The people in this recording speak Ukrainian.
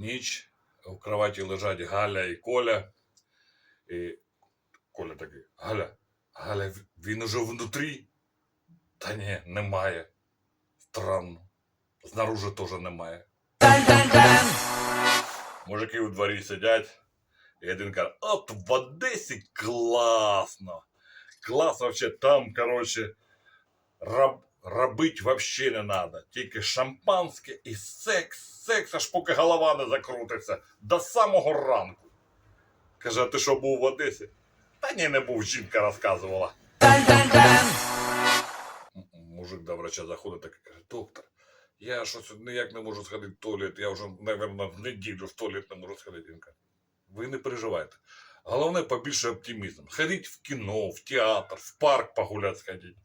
ніч, в кроваті лежать Галя і Коля. І Коля такий, Галя, Галя, він уже внутрі? Та ні, немає. Странно. Знаружи теж немає. Мужики у дворі сидять, і один каже, от в Одесі класно. Клас вообще там, короче, раб, робить вообще не надо. Тільки шампанське і секс, секс, аж поки голова не закрутиться. До самого ранку. Каже, а ти що був в Одесі? Та ні, не був, жінка розказувала. Мужик до врача заходить так і каже, доктор, я щось ніяк не можу сходити в туалет, я вже, мабуть, в неділю в туалет не можу сходити. Він каже, ви не переживайте. Головне побільше оптимізм. Ходіть в кіно, в театр, в парк погулять сходіть.